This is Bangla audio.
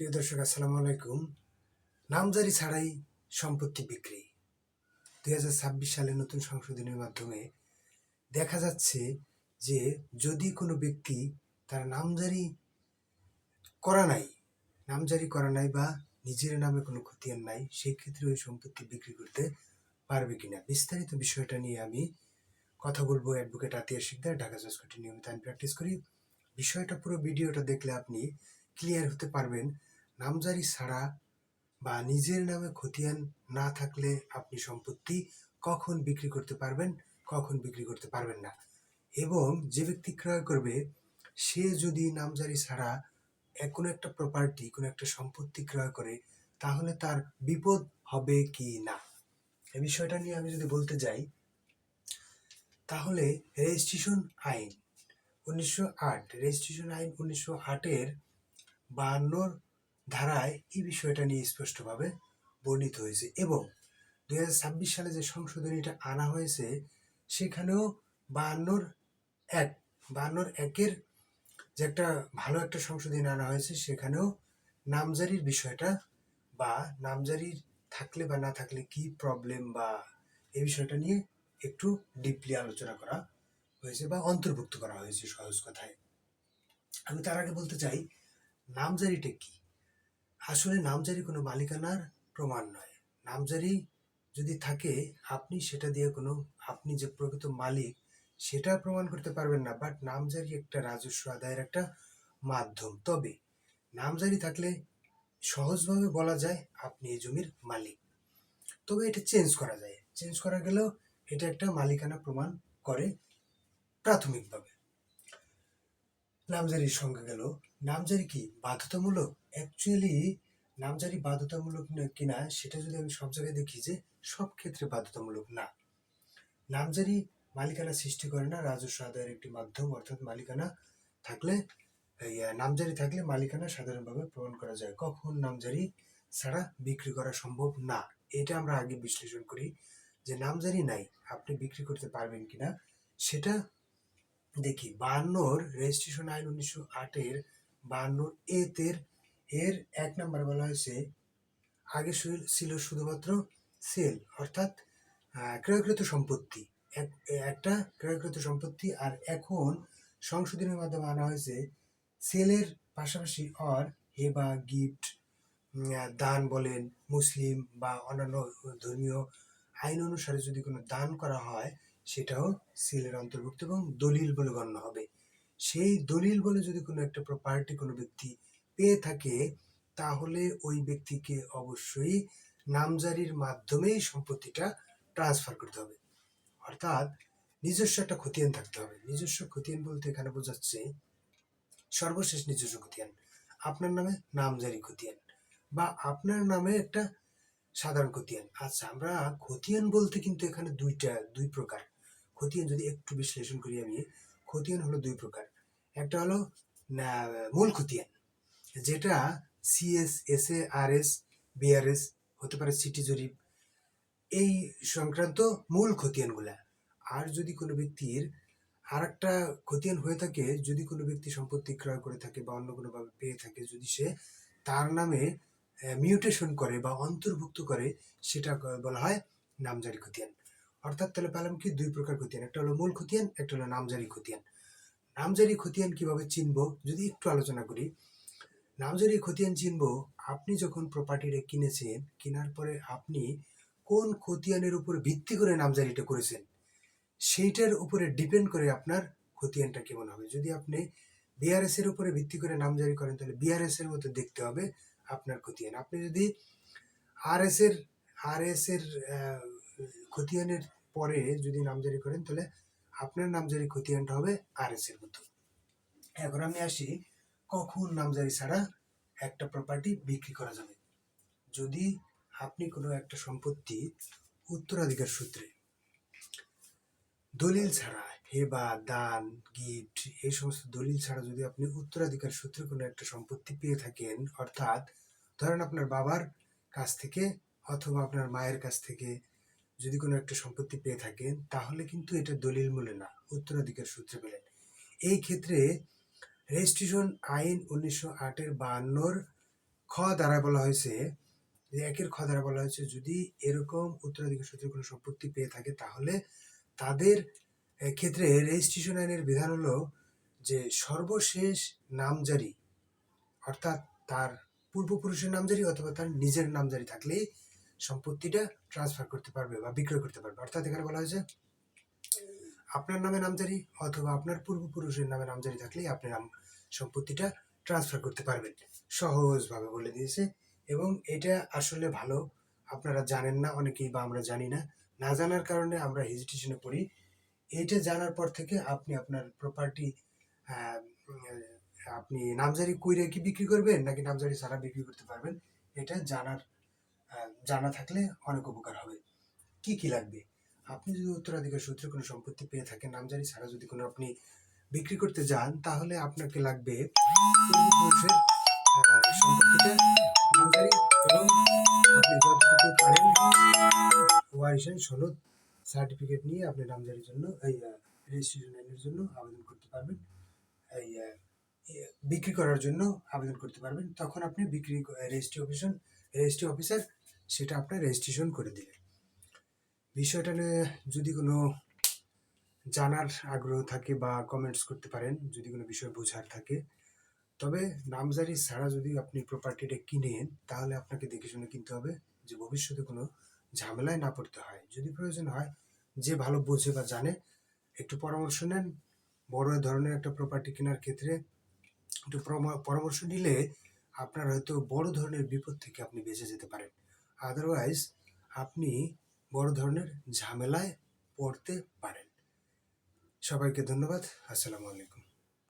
প্রিয় দর্শক, আসসালামু আলাইকুম। নামজারি ছাড়াই সম্পত্তি বিক্রি। দুই হাজার ছাব্বিশ সালে নতুন সংশোধনের মাধ্যমে দেখা যাচ্ছে যে যদি কোনো ব্যক্তি তার নামজারি করা নাই, নামজারি করা নাই বা নিজের নামে কোনো খতিয়ান নাই, সেই ক্ষেত্রে ওই সম্পত্তি বিক্রি করতে পারবে কিনা? বিস্তারিত বিষয়টা নিয়ে আমি কথা বলব অ্যাডভোকেট আতিয়া শিকদার, ঢাকা জজকোর্টে নিয়মিত আমি প্র্যাকটিস করি। বিষয়টা পুরো ভিডিওটা দেখলে আপনি ক্লিয়ার হতে পারবেন। নামজারি ছাড়া বা নিজের নামে খতিয়ান না থাকলে আপনি সম্পত্তি কখন বিক্রি করতে পারবেন, কখন বিক্রি করতে পারবেন না। এবং যে ব্যক্তি ক্রয় করবে, সে যদি নামজারি ছাড়া কোনো একটা প্রপার্টি কোনো একটা সম্পত্তি ক্রয় করে, তাহলে তার বিপদ হবে কি না? এই বিষয়টা নিয়ে আমি যদি বলতে যাই, তাহলে রেজিস্ট্রেশন আইন উনিশশো আট রেজিস্ট্রেশন আইন উনিশশো আটের বায়ান্নর ধারায় এই বিষয়টা নিয়ে স্পষ্টভাবে বর্ণিত হয়েছে এবং দুই হাজার ছাব্বিশ সালে যে সংশোধনীটা আনা হয়েছে, সেখানেও বায়ান্নর এক, বায়ান্নর একের যে একটা ভালো একটা সংশোধনী আনা হয়েছে, সেখানেও নামজারির বিষয়টা বা নামজারির থাকলে বা না থাকলে কি প্রবলেম বা এই বিষয়টা নিয়ে একটু ডিপলি আলোচনা করা হয়েছে বা অন্তর্ভুক্ত করা হয়েছে সহজ কথায়। আমি তার আগে বলতে চাই, নামজারিটা কি? আসলে নামজারি কোনো মালিকানার প্রমাণ নয়। নামজারি যদি থাকে, আপনি সেটা দিয়ে কোনো, আপনি যে প্রকৃত মালিক, সেটা প্রমাণ করতে পারবেন না। বাট নামজারি একটা রাজস্ব আদায়ের একটা মাধ্যম। তবে নামজারি থাকলে সহজভাবে বলা যায়, আপনি এই জমির মালিক। তবে এটা চেঞ্জ করা যায়। চেঞ্জ করা গেলেও এটা একটা মালিকানা প্রমাণ করে প্রাথমিকভাবে। নামজারির সঙ্গে গেল। নামজারি কি বাধ্যতামূলক? অ্যাকচুয়ালি নামজারি বাধ্যতামূলক কিনা সেটা যদি আমি সব জায়গায় দেখি যে সব ক্ষেত্রে বাধ্যতামূলক না। নামজারি মালিকানা সৃষ্টি করে না, রাজস্ব আদায়ের একটি মাধ্যম, অর্থাৎ মালিকানা থাকলে নামজারি থাকলে মালিকানা সাধারণভাবে প্রমাণ করা যায়। কখন নামজারি ছাড়া বিক্রি করা সম্ভব না? এটা আমরা আগে বিশ্লেষণ করি যে নামজারি নাই, আপনি বিক্রি করতে পারবেন কিনা, সেটা দেখি বায়ান্নর রেজিস্ট্রেশন আইন উনিশশো আটের বায়ান্নর এতের এর এক নম্বর বলা হয়েছে, আগে ছিল শুধুমাত্র সেল অর্থাৎ ক্রয়কৃত সম্পত্তি। এক- একটা ক্রয়কৃত সম্পত্তি, আর এখন সংশোধনের মাধ্যমে আনা হয়েছে সেলের পাশাপাশি অর হেবা গিফট দান বলেন, মুসলিম বা অন্যান্য ধর্মীয় আইন অনুসারে যদি কোনো দান করা হয় সেটাও সিলের অন্তর্ভুক্ত এবং দলিল বলে গণ্য হবে। সেই দলিল বলে যদি কোনো একটা প্রপার্টি কোনো ব্যক্তি পেয়ে থাকে, তাহলে ওই ব্যক্তিকে অবশ্যই নামজারির মাধ্যমেই সম্পত্তিটা ট্রান্সফার করতে হবে। অর্থাৎ নিজস্ব একটা খতিয়ান থাকতে হবে। নিজস্ব খতিয়ান বলতে এখানে বোঝাচ্ছে সর্বশেষ নিজস্ব খতিয়ান। আপনার নামে নামজারি খতিয়ান বা আপনার নামে একটা সাধারণ খতিয়ান। আচ্ছা আমরা খতিয়ান বলতে কিন্তু এখানে দুইটা, দুই প্রকার। খতিয়ান যদি একটু বিশ্লেষণ করি আমি, খতিয়ান হলো দুই প্রকার। একটা হলো মূল খতিয়ান, যেটা CS S A R S BRS হতে পারে সিটি জরিপ, এই সংক্রান্ত মূল খতিয়ানগুলা। আর যদি কোনো ব্যক্তির আর একটা খতিয়ান হয়ে থাকে, যদি কোনো ব্যক্তি সম্পত্তি ক্রয় করে থাকে বা অন্য কোনোভাবে পেয়ে থাকে, যদি সে তার নামে মিউটেশন করে বা অন্তর্ভুক্ত করে, সেটা বলা হয় নামজারি খতিয়ান। অর্থাৎ তাহলে পেলাম কি দুই প্রকার খতিয়ান। একটা হলো মূল খতিয়ান, একটা হলো নামজারি খতিয়ান। নামজারি খতিয়ান কীভাবে চিনব? যদি একটু আলোচনা করি, নামজারি খতিয়ান চিনবো, আপনি যখন প্রপার্টিটা কিনেছেন, কেনার পরে আপনি কোন খতিয়ানের উপর ভিত্তি করে নামজারিটা করেছেন, সেইটার উপরে ডিপেন্ড করে আপনার খতিয়ানটা কেমন হবে। যদি আপনি বিআরএস এর উপরে ভিত্তি করে নামজারি করেন, তাহলে বিআরএস এর মতো দেখতে হবে আপনার খতিয়ান। আপনি যদি আরএস এর আর এস এর খতিয়ানের পরে যদি নামজারি করেন, তাহলে আপনার নামজারি খতিয়ানটা হবে আরএস এর মতো। এখন আমি আসি, কখন নামজারি ছাড়া একটা প্রপার্টি বিক্রি করা যাবে? যদি আপনি কোনো একটা সম্পত্তি উত্তরাধিকার সূত্রে দলিল ছাড়া, হেবা, দান, গিফট, এই সমস্ত দলিল ছাড়া যদি আপনি উত্তরাধিকার সূত্রে কোনো একটা সম্পত্তি পেয়ে থাকেন, অর্থাৎ ধরেন আপনার বাবার কাছ থেকে অথবা আপনার মায়ের কাছ থেকে যদি কোনো একটা সম্পত্তি পেয়ে থাকেন, তাহলে কিন্তু এটা দলিল মূলে না, উত্তরাধিকার সূত্রে পেলেন এই ক্ষেত্রে রেজিস্ট্রেশন আইন উনিশশো আটের বায়ান্নর খ দ্বারা বলা হয়েছে, যে একের খ দ্বারা বলা হয়েছে, যদি এরকম উত্তরাধিকার সূত্রে কোনো সম্পত্তি পেয়ে থাকে, তাহলে তাদের ক্ষেত্রে রেজিস্ট্রেশন আইনের বিধান হলো যে সর্বশেষ নামজারি, অর্থাৎ তার পূর্বপুরুষের নামজারি অথবা তার নিজের নামজারি থাকলেই সম্পত্তিটা ট্রান্সফার করতে পারবে বা বিক্রয় করতে পারবে। অর্থাৎ এখানে বলা হয়েছে, আপনার নামে নামজারি অথবা আপনার পূর্বপুরুষের নামে নামজারি থাকলে আপনি নাম, সম্পত্তিটা ট্রান্সফার করতে পারবেন। সহজভাবে বলে দিয়েছে এবং এটা আসলে ভালো। আপনারা জানেন না, অনেকেই বা আমরা জানি না। না জানার কারণে আমরা হেজিটেশনে পড়ি। এটা জানার পর থেকে আপনি আপনার প্রপার্টি আপনি নামজারি কইরে কি বিক্রি করবেন, নাকি নামজারি ছাড়া বিক্রি করতে পারবেন? এটা জানার জানা থাকলে অনেক উপকার হবে। কি কি লাগবে? আপনি যদি উত্তরাধিকার সূত্রে কোনো সম্পত্তি পেয়ে থাকেন নাম নামজারি ছাড়া যদি কোনো আপনি বিক্রি করতে যান তাহলে আপনাকে লাগবে সনদ সার্টিফিকেট নিয়ে আপনি নামজারির জন্য এই রেজিস্ট্রেশন আইনের জন্য আবেদন করতে পারবেন। এই ইয়ে, বিক্রি করার জন্য আবেদন করতে পারবেন। তখন আপনি বিক্রি রেজিস্ট্রি অফিসার রেজিস্ট্রি অফিসার সেটা আপনার রেজিস্ট্রেশন করে দিলেন। বিষয়টা নিয়ে যদি কোনো জানার আগ্রহ থাকে বা কমেন্টস করতে পারেন, যদি কোনো বিষয় বোঝার থাকে, তবে নামজারি ছাড়া যদি আপনি প্রপার্টিটা কিনেন, তাহলে আপনাকে দেখে শুনে কিনতে হবে যে ভবিষ্যতে কোনো ঝামেলায় না পড়তে হয়। যদি প্রয়োজন হয়, যে ভালো বোঝে বা জানে, একটু পরামর্শ নেন। বড় ধরনের একটা প্রপার্টি কেনার ক্ষেত্রে একটু পরামর্শ নিলে আপনার হয়তো বড় ধরনের বিপদ থেকে আপনি বেঁচে যেতে পারেন। আদারওয়াইজ আপনি বড় ধরনের ঝামেলায় পড়তে পারেন। সবাইকে ধন্যবাদ। আসসালামু আলাইকুম।